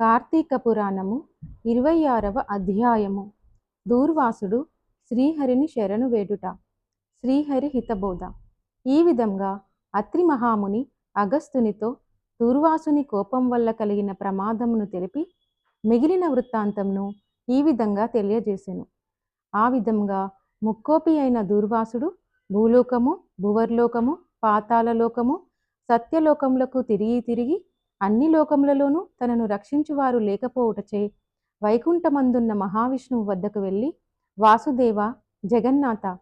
కార్తీక పురాణము ఇరవై ఆరవ అధ్యాయము. దూర్వాసుడు శ్రీహరిని శరణు వేడుట శ్రీహరి హితబోధ. ఈ విధంగా అత్రి మహాముని అగస్తునితో దూర్వాసుని కోపం వల్ల కలిగిన ప్రమాదమును తెలిపి మిగిలిన వృత్తాంతంను ఈ విధంగా తెలియజేసెను. ఆ విధంగా ముక్కోపి అయిన దూర్వాసుడు భూలోకము భువర్లోకము పాతాళలోకము సత్యలోకములకు తిరిగి తిరిగి అన్ని లోకములలోనూ తనను రక్షించువారు లేకపోవుటచే వైకుంఠమందున్న మహావిష్ణువు వద్దకు వెళ్ళి వాసుదేవ జగన్నాథ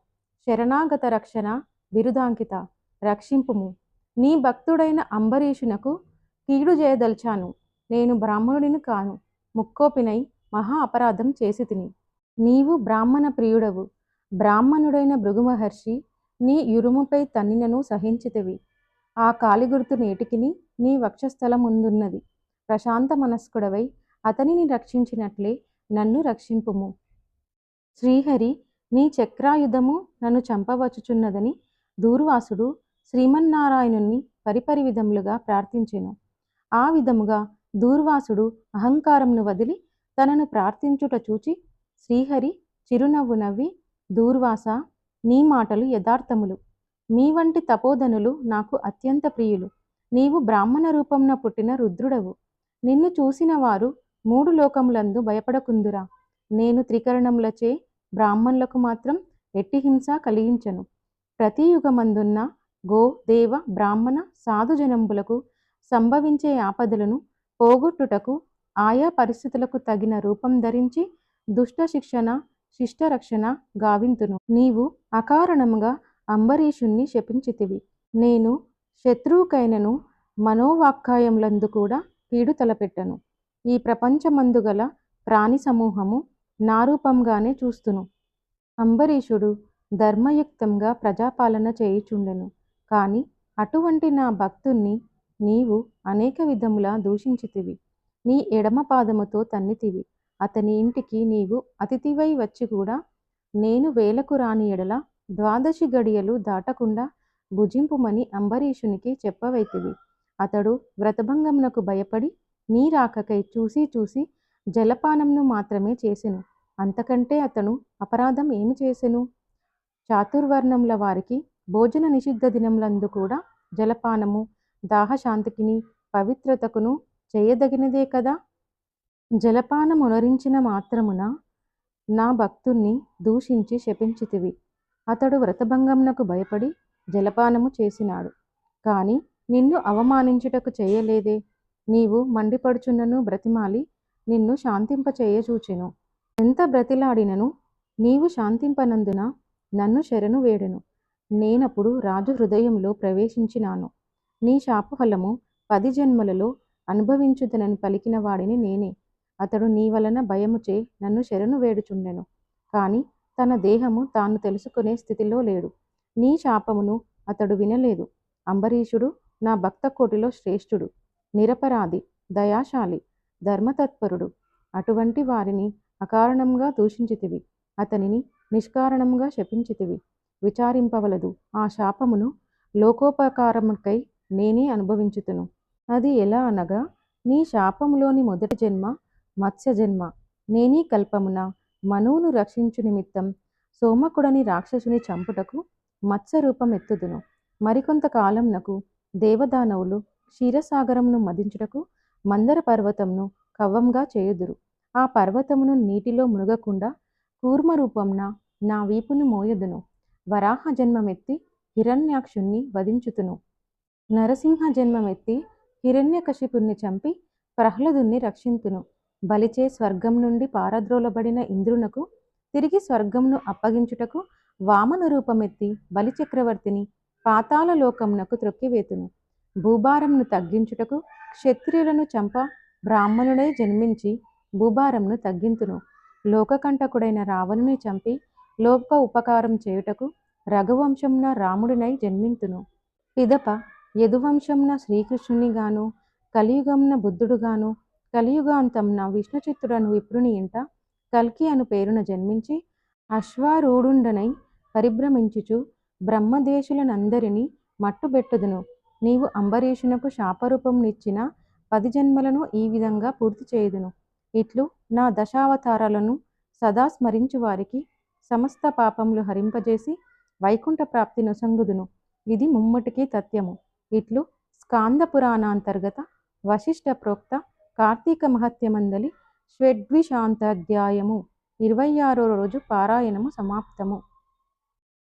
శరణాగత రక్షణ బిరుదాంకిత రక్షింపుము. నీ భక్తుడైన అంబరీషునకు కీడు చేయదల్చాను. నేను బ్రాహ్మణుడిని కాను. ముక్కోపినై మహా అపరాధం చేసి తిని నీవు బ్రాహ్మణ ప్రియుడవు. బ్రాహ్మణుడైన భృగుమహర్షి నీ యురుముపై తన్నినను సహించితివి. ఆ కాలిగుర్తు నేటికిని నీ వక్షస్థలముందున్నది. ప్రశాంత మనస్కుడవై అతనిని రక్షించినట్లే నన్ను రక్షింపుము. శ్రీహరి నీ చక్రాయుధము నన్ను చంపవచ్చుచున్నదని దూర్వాసుడు శ్రీమన్నారాయణుణ్ణి పరిపరి విధములుగా ప్రార్థించెను. ఆ విధముగా దూర్వాసుడు అహంకారంను వదిలి తనను ప్రార్థించుట చూచి శ్రీహరి చిరునవ్వు నవ్వి దూర్వాస నీ మాటలు యథార్థములు. నీ వంటి తపోధనులు నాకు అత్యంత ప్రియులు. నీవు బ్రాహ్మణ రూపంన పుట్టిన రుద్రుడవు. నిన్ను చూసిన వారు మూడు లోకములందు భయపడకుందురా. నేను త్రికరణములచే బ్రాహ్మణులకు మాత్రం ఎట్టి హింస కలిగించను. ప్రతి యుగమందున్న గో దేవ బ్రాహ్మణ సాధుజనంబులకు సంభవించే ఆపదలను పోగొట్టుటకు ఆయా పరిస్థితులకు తగిన రూపం ధరించి దుష్ట శిక్షణ శిష్టరక్షణ గావింతును. నీవు అకారణముగా అంబరీషుణ్ణి శపించితివి. నేను శత్రువుకైనను మనోవాక్కాయములందు కూడా కీడు తలపెట్టను. ఈ ప్రపంచమందు గల ప్రాణి సమూహము నా రూపంగానే చూస్తును. అంబరీషుడు ధర్మయుక్తంగా ప్రజాపాలన చేయుచుండెను. కాని అటువంటి నా భక్తుణ్ణి నీవు అనేక విధములా దూషించితివి. నీ ఎడమ పాదముతో తన్నితివి. అతని ఇంటికి నీవు అతిథివై వచ్చి కూడా నేను వేలకు రాని ఎడల ద్వాదశి గడియలు దాటకుండా భుజింపుమని అంబరీషునికి చెప్పవైతివి. అతడు వ్రతభంగమునకు భయపడి నీ రాకకై చూసి చూసి జలపానంను మాత్రమే చేసెను. అంతకంటే అతను అపరాధం ఏమి చేసెను? చాతుర్వర్ణముల వారికి భోజన నిషిద్ధ దినములందు కూడా జలపానము దాహశాంతికిని పవిత్రతకును చేయదగినదే కదా? జలపానమునరించిన మాత్రమున నా భక్తుణ్ణి దూషించి శపించితివి. అతడు వ్రతభంగంనకు భయపడి జలపానము చేసినాడు. కాని నిన్ను అవమానించుటకు చేయలేదే. నీవు మండిపడుచున్నను బ్రతిమాలి నిన్ను శాంతింపచేయచూచెను. ఎంత బ్రతిలాడినను నీవు శాంతింపనందున నన్ను శరణు వేడెను. నేనప్పుడు రాజు హృదయంలో ప్రవేశించినాను. నీ శాపఫలము పది జన్మలలో అనుభవించుదనని పలికిన వాడిని నేనే. అతడు నీ వలన భయముచే నన్ను శరణు వేడుచుండెను. కానీ తన దేహము తాను తెలుసుకునే స్థితిలో లేడు. నీ శాపమును అతడు వినలేదు. అంబరీషుడు నా భక్త కోటిలో శ్రేష్ఠుడు. నిరపరాధి దయాశాలి ధర్మతత్పరుడు. అటువంటి వారిని అకారణంగా దూషించితివి. అతనిని నిష్కారణంగా శపించితివి. విచారింపవలదు. ఆ శాపమును లోకోపకారముకై నేనే అనుభవించుతును. అది ఎలా అనగా నీ శాపములోని మొదటి జన్మ మత్స్య జన్మ నేనీ కల్పమున మనువును రక్షించు నిమిత్తం సోమకుడని రాక్షసుని చంపుటకు మత్స్య రూపం ఎత్తుదును మరికొంతకాలంనకు దేవదానవులు క్షీరసాగరంను మదించుటకు మందర పర్వతంను కవ్వంగా చేయుదురు. ఆ పర్వతమును నీటిలో మునగకుండా కూర్మ రూపంన నా వీపును మోయదును. వరాహ జన్మమెత్తి హిరణ్యాక్షుణ్ణి వధించుతును. నరసింహ జన్మమెత్తి హిరణ్యకశిపుణ్ణి చంపి ప్రహ్లదుణ్ణి రక్షింతును. బలిచే స్వర్గం నుండి పారద్రోలబడిన ఇంద్రునకు తిరిగి స్వర్గంను అప్పగించుటకు వామన రూపమెత్తి బలిచక్రవర్తిని పాతాల లోకమునకు త్రొక్కివేతును. భూభారంను తగ్గించుటకు క్షత్రియులను చంప బ్రాహ్మణుడై జన్మించి భూభారంను తగ్గింతును. లోకకంటకుడైన రావణుని చంపి లోక ఉపకారం చేయుటకు రఘువంశంన రాముడినై జన్మింతును. పిదప యదువంశంన శ్రీకృష్ణునిగాను కలియుగంన బుద్ధుడుగాను కలియుగాంతంన విష్ణుచిత్తుడను విప్రుని ఇంట కల్కి అను పేరున జన్మించి అశ్వారూఢుండనై పరిభ్రమించుచు బ్రహ్మదేశులనందరినీ మట్టుబెట్టుదును. నీవు అంబరీషునకు శాపరూపంనిచ్చిన పది జన్మలను ఈ విధంగా పూర్తి చేయుదును. ఇట్లు నా దశావతారాలను సదా స్మరించు వారికి సమస్త పాపములు హరింపజేసి వైకుంఠ ప్రాప్తి నొసంగుదును. ఇది ముమ్మటికి తథ్యము. ఇట్లు స్కాంద పురాణాంతర్గత వశిష్ఠ ప్రోక్త కార్తీక మహత్యమందలి షడ్విశాంతాధ్యాయము ఇరవై ఆరో రోజు పారాయణము సమాప్తము.